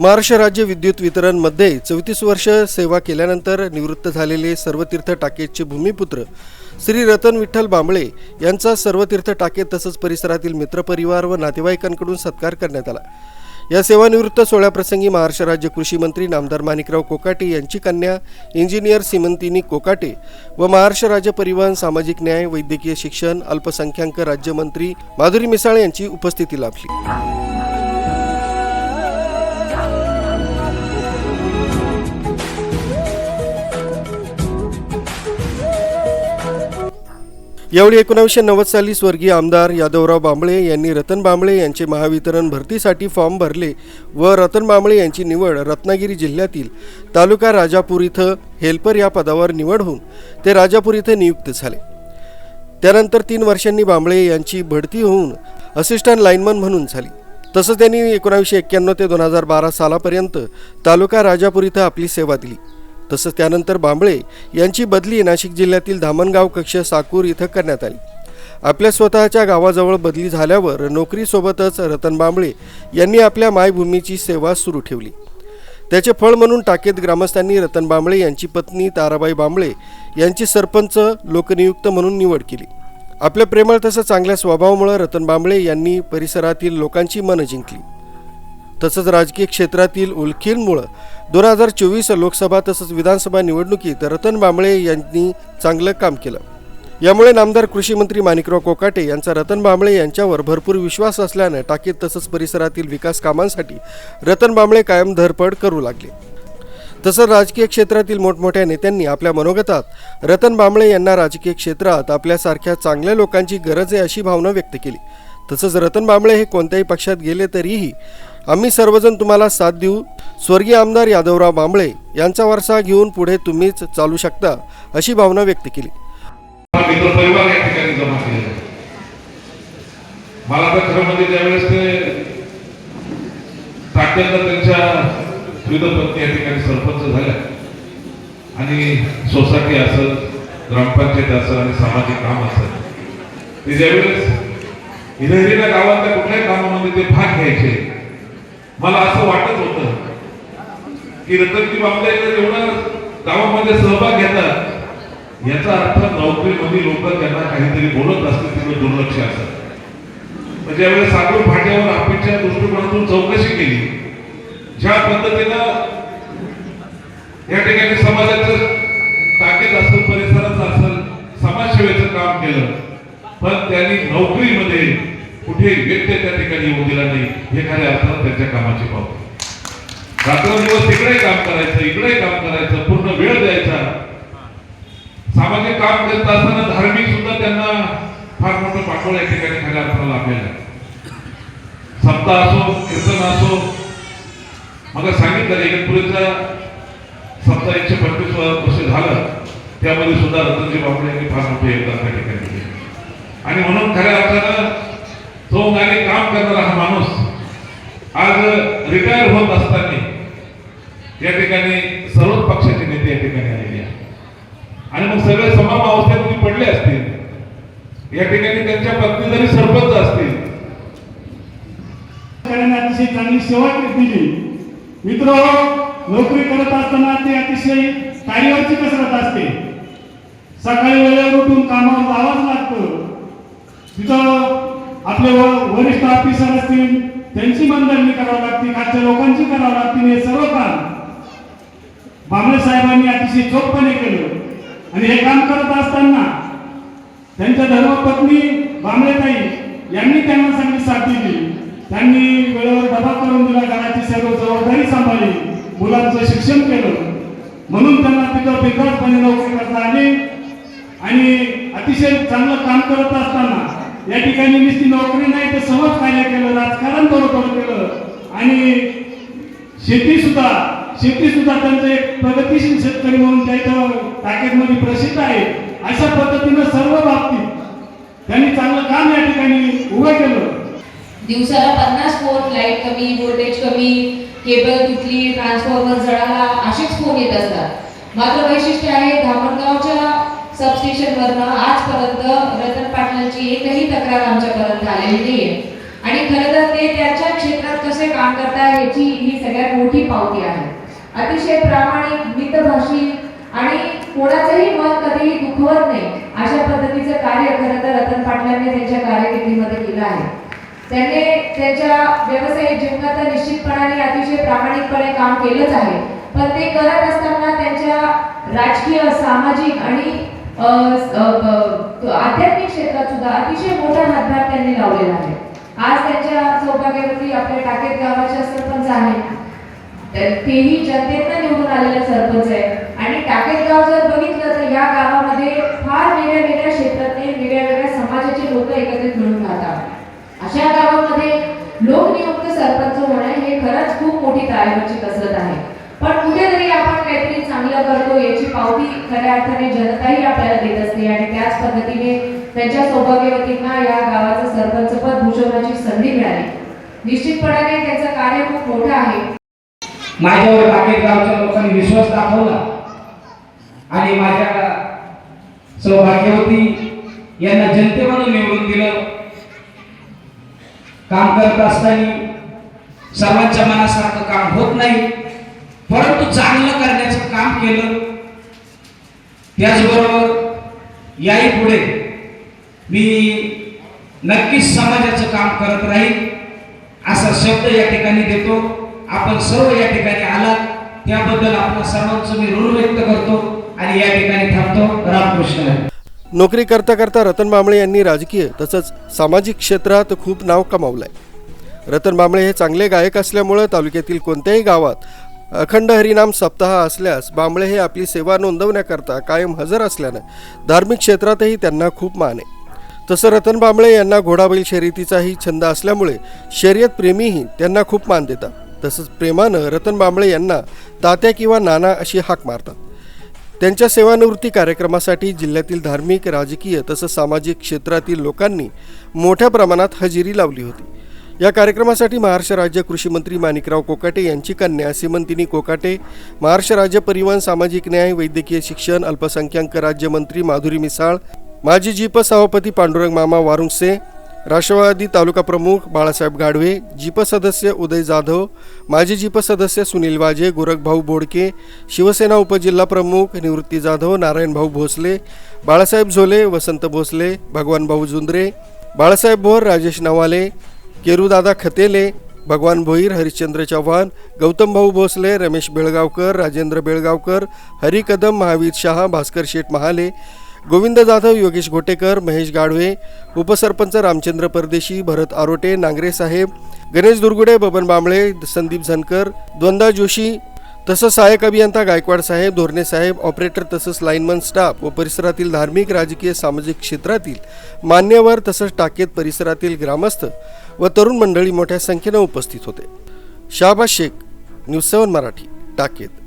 महाराष्ट्र राज्य विद्युत वितरणमध्ये चौतीस वर्ष सेवा केल्यानंतर निवृत्त झालेले सर्वतीर्थ टाकेचे भूमिपुत्र श्री रतन विठ्ठल बांबळे यांचा सर्वतीर्थ टाके तसंच परिसरातील मित्रपरिवार व नातेवाईकांकडून सत्कार करण्यात आला. या सेवानिवृत्त सोहळ्याप्रसंगी महाराष्ट्र राज्य कृषी मंत्री नामदार माणिकराव कोकाटे यांची कन्या इंजिनियर सिमंतिनी कोकाटे व महाराष्ट्र राज्य परिवहन सामाजिक न्याय वैद्यकीय शिक्षण अल्पसंख्याक राज्यमंत्री माधुरी मिसाळ यांची उपस्थिती लाभली. यावेळी एकोणावीसशे नव्वद साली स्वर्गीय आमदार यादवराव बांबळे यांनी रतन बांबळे यांचे महावितरण भरतीसाठी फॉर्म भरले व रतन बांबळे यांची निवड रत्नागिरी जिल्ह्यातील तालुका राजापूर इथं हेल्पर या पदावर निवड होऊन ते राजापूर इथे नियुक्त झाले. त्यानंतर तीन वर्षांनी बांबळे यांची भरती होऊन असिस्टंट लाईनमन म्हणून झाली. तसंच त्यांनी एकोणावीसशे एक्क्याण्णव ते दोन हजार बारा सालापर्यंत तालुका राजापूर इथं आपली सेवा दिली. तसंच त्यानंतर बांबळे यांची बदली नाशिक जिल्ह्यातील धामणगाव कक्ष साकूर इथं करण्यात आली. आपल्या स्वतःच्या गावाजवळ बदली झाल्यावर नोकरीसोबतच रतन बांबळे यांनी आपल्या मायभूमीची सेवा सुरू ठेवली. त्याचे फळ म्हणून टाकेत ग्रामस्थांनी रतन बांबळे यांची पत्नी ताराबाई बांबळे यांची सरपंच लोकनियुक्त म्हणून निवड केली. आपल्या प्रेमळ तसं चांगल्या स्वभावामुळे रतन बांबळे यांनी परिसरातील लोकांची मनं जिंकली. तसंच राजकीय क्षेत्रातील उलखींमुळं दोन हजार चोवीस लोकसभा तसंच विधानसभा निवडणुकीत रतन बांबळे यांनी चांगलं काम केलं. यामुळे नामदार कृषी मंत्री माणिकराव कोकाटे यांचा रतन बांबळे यांच्यावर भरपूर विश्वास असल्यानं टाकीत तसंच परिसरातील विकास कामांसाठी रतन बांबळे कायम धरपड करू लागले. तसंच राजकीय क्षेत्रातील मोठमोठ्या नेत्यांनी आपल्या मनोगतात रतन बांबळे यांना राजकीय क्षेत्रात आपल्यासारख्या चांगल्या लोकांची गरज आहे अशी भावना व्यक्त केली. तसंच रतन बांबळे हे कोणत्याही पक्षात गेले तरीही आम्ही सर्वजण तुम्हाला साथ देऊ. स्वर्गीय आमदार यादवराव बांबळे यांचा वारसा घेऊन पुढे तुम्हीच चालू शकता अशी भावना व्यक्त केली. मला तर खरं म्हणजे ज्यावेळेस ते तात्यांना त्यांच्या पत्नी या ठिकाणी सरपंच झाल्या आणि सोसायटी असेल ग्रामपंचायत असेल आणि सामाजिक काम असेल ते ज्यावेळेस हिरहिरीला गावातल्या कुठल्याही कामामध्ये ते भाग घ्यायचे मला असं वाटत होतं की रतनजी बाबा एवढं गावामध्ये सहभाग घेतात. याचा अर्थ नोकरीमध्ये लोक त्यांना काहीतरी बोलत असते तिकडे दुर्लक्ष असत. म्हणजे यावेळेस सागूर फाट्यावर आपणच्या दृष्टिकोनातून चौकशी केली. ज्या पद्धतीनं या ठिकाणी समाजाचं ताकीद असेल परिसराचं असेल समाजसेवेचं काम केलं. पण त्यांनी नोकरीमध्ये कुठे व्यक्ती त्या ठिकाणी येऊ दिला नाही हे खऱ्या अर्थानं त्यांच्या कामाची पावती रात्रंदिवस तिकडे काम करायचं इकडे काम करायचं पूर्ण वेळ द्यायचा. सामाजिक काम करत असताना धार्मिक सुद्धा त्यांना फार मोठं पाठवलं या ठिकाणी खऱ्या अर्थानं लाभलेलं आहे. सप्ताह असो कीर्तन असो मग सांगितलं इगतपुरीचा सप्ताह एकशे पंचवीस वर्ष झालं त्यामध्ये सुद्धा रतनजी बाबडे यांनी फार मोठे योगदान त्या ठिकाणी आणि म्हणून खऱ्या अर्थानं तो गाणी काम करणारा हा माणूस आज रिटायर होत असताना या ठिकाणी सर्वच पक्षाचे नेते या ठिकाणी आलेले आहेत. आणि मग सगळे समाम अवस्थेमध्ये पडले असतील. या ठिकाणी त्यांच्या पत्नी जरी सरपंच असतील. त्यांनी अतिशय चांगली सेवा दिली. मित्र नोकरी करत असताना ते अतिशय कार्यावरची कसरत असते. सकाळी वेळेवर उठून कामावर जावाच लागतं. तिथं आपले वरिष्ठ ऑफिसर असतील त्यांची मनधरणी करावी लागते खालच्या लोकांची करावी लागते हे सर्व काम बांबळे साहेबांनी अतिशय चोखपणे केलं. आणि हे काम करत असताना त्यांच्या धर्मपत्नी बांबळेताई यांनी त्यांना चांगली साथ दिली. त्यांनी वेळेवर दबा करून दिला घराची सर्व जबाबदारी सांभाळली मुलांचं शिक्षण केलं. म्हणून त्यांना तिथं बेकारपणे नोकरी करता आली. आणि अतिशय चांगलं काम करत असताना या ठिकाणी नुसती नोकरी नाही तर समाज कार्य केलं राजकारण बरोबर केलं. आणि शेती सुद्धा शेती सुद्धा त्यांचं एक प्रगतीशील शेतकरी म्हणून त्या टाकेतमध्ये प्रसिद्ध आहे. अशा पद्धतीनं सर्व बाबतीत त्यांनी चांगलं काम या ठिकाणी उभं केलं. दिवसाला पन्नास फोन लाइट कमी व्होल्टेज कमी केबल तुटली ट्रान्सफॉर्मर जळाला असेच फोन येत असतात. मात्र वैशिष्ट्य आहे धामणगावच्या सबस्टेशनवरनं आजपर्यंत रतन पाटलांची एकही तक्रार आमच्यापर्यंत आलेली नाहीये. आणि खरं तर ते त्यांच्या क्षेत्रात कसे काम करतात याची ही सगळ्यात मोठी पावती आहे. अतिशय प्रामाणिक मितभाषी आणि कोणाचंही मन कधीही दुखवत नाही अशा पद्धतीचं कार्य खरं तर रतन पाटलांनी त्यांच्या कार्यकिर्दीमध्ये केलं आहे. त्यांनी त्यांच्या व्यावसायिक जीवनात तर निश्चितपणाने अतिशय प्रामाणिकपणे काम केलंच आहे. पण ते करत असताना त्यांच्या राजकीय सामाजिक आणि आध्यात्मिक क्षेत्रात सुद्धा अतिशय मोठा हातभार त्यांनी लावलेला आहे. आज त्यांच्या सौभाग्यावरती आपल्या टाकेत गावाच्या सरपंच आहेत. तेही जनतेनं निवडून आलेले सरपंच आहे आणि टाकेत गाव जर बघितलं तर या गावामध्ये फार वेगळ्या वेगळ्या क्षेत्रातले वेगळ्या वेगळ्या समाजाचे लोक एकत्रित मिळून राहतात. अशा गावामध्ये लोकनियुक्त सरपंच होणे हे खरंच खूप मोठी तारेवरची कसरत आहे. पण कुठेतरी आपण काहीतरी चांगलं करतो याची पावती खऱ्या अर्थाने जनताही आपल्याला देत असते आणि त्याच पद्धतीने त्यांच्या सौभाग्यवतींना या गावाचं सरपंच पद भूषवण्याची संधी मिळाली. निश्चितपणाने त्यांचं कार्य खूप मोठं आहे. माझ्यावर बाकी गावच्या लोकांनी विश्वास दाखवला. आणि माझ्या सौभाग्यवती यांना जनते म्हणून निवडून दिलं. काम करत असताना सर्वांच्या मनासारखं काम होत नाही. परंतु चांगलं करण्याचं काम केलं. त्याचबरोबर याही पुढे मी नक्कीच समाजाचं काम करत राहील असा शब्द या ठिकाणी देतो. आपण सर्व या ठिकाणी आलात त्याबद्दल आपल्या सर्वांचं मी ऋण व्यक्त करतो आणि या ठिकाणी थांबतो. रामकृष्ण. नोकरी करता करता रतन बांबळे यांनी राजकीय तसंच सामाजिक क्षेत्रात खूप नाव कमावलं आहे रतन बांबळे हे चांगले गायक असल्यामुळं तालुक्यातील कोणत्याही गावात अखंड हरिनाम सप्ताह असल्यास बांबळे हे आपली सेवा नोंदवण्याकरता कायम हजर असल्यानं धार्मिक क्षेत्रातही त्यांना खूप मान. आहे तसं रतन बांबळे यांना घोडाबैल शर्यतीचाही छंद असल्यामुळे शर्यत प्रेमीही त्यांना खूप मान देतात. तसंच प्रेमानं रतन बांबळे यांना तात्या किंवा नाना अशी हाक मारतात. त्यांच्या सेवानिवृत्ती कार्यक्रमासाठी जिल्ह्यातील धार्मिक राजकीय तसंच सामाजिक क्षेत्रातील लोकांनी मोठ्या प्रमाणात हजेरी लावली होती. या कार्यक्रमासाठी महाराष्ट्र राज्य कृषी मंत्री माणिकराव कोकाटे यांची कन्या सीमंतिनी कोकाटे महाराष्ट्र राज्य परिवहन सामाजिक न्याय वैद्यकीय शिक्षण अल्पसंख्याक राज्यमंत्री माधुरी मिसाळ माजी जीप सभापती पांडुरंग मामा वारुंगसे राष्ट्रवादी तालुका प्रमुख बाळासाहेब गाढवे जीप सदस्य उदय जाधव माजी जीप सदस्य सुनील वाजे गोरखभाऊ बोडके शिवसेना उपजिल्हा प्रमुख निवृत्ती जाधव नारायणभाऊ भोसले बाळासाहेब झोले वसंत भोसले भगवानभाऊ जुंद्रे बाळासाहेब भोर राजेश नवाले केरूदादा खतेले भगवान भोईर हरिश्चंद्र चव्हाण गौतम भाऊ भोसले रमेश बेळगावकर राजेंद्र बेळगावकर हरी कदम महावीर शहा भास्कर शेठ महाले गोविंद जाधव योगेश घोटेकर महेश गाढवे उपसरपंच रामचंद्र परदेशी भरत आरोटे नांगरे साहेब गणेश दुर्गुडे बबन बांबळे संदीप झनकर द्वंदा जोशी तसंच सहाय्यक अभियंता गायकवाड साहेब धोरणे साहेब ऑपरेटर तसंच लाईनमन स्टाफ व परिसरातील धार्मिक राजकीय सामाजिक क्षेत्रातील मान्यवर तसंच टाकेत परिसरातील ग्रामस्थ व तरुण मंडळी मोठ्या संख्येनं उपस्थित होते. Shahbaz Shaikh news seven Marathi टाकेत.